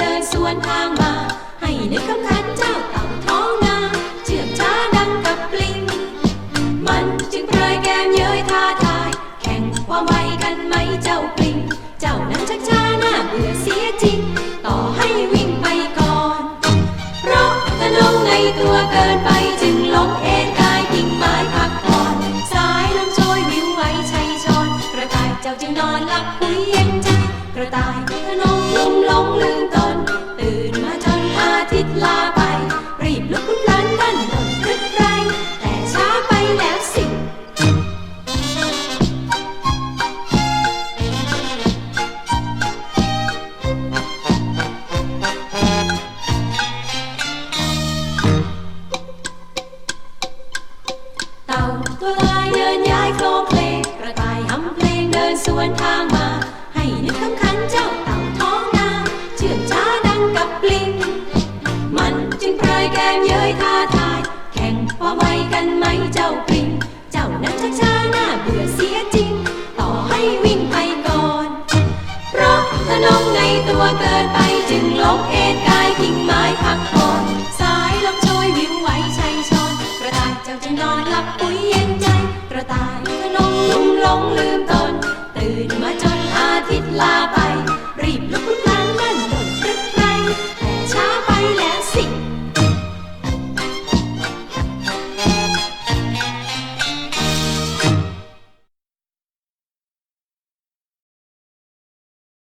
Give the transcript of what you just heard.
เดินสวนทางมา ให้นึกคำคันเจ้าเต่าท้องนาเชื่องช้าดังกับปลิง มันจึงเปรยแก้มเย้ยท้าทาย แข่งความไวกันไหมเจ้าปลิง เจ้านั้นชักช้าหน้าเบื่อเสียจริง ต่อให้วิ่งไปก่อน เพราะกระนงในตัวเกินไปจึงล้มเอนกายกิ่งไม้พักผ่อนสายลมโชยวิวไหวชัยชนกระต่ายเจ้าจึงนอนหลับปุ๋ยเย็นใจกระต่ายกระนง กันไหมเจ้าปลิง เจ้านั้นช้าช้าหน้าเบื่อเสียจริง ต่อให้วิ่งไปก่อน เพราะขนมในตัวเกินไปจึงลบเอนกายกิ่งไม้พักผ่อน สายลมโชยวิวไหวชัยชนกระดายเจ้าจึงนอนหลับปุ๋ยเย็น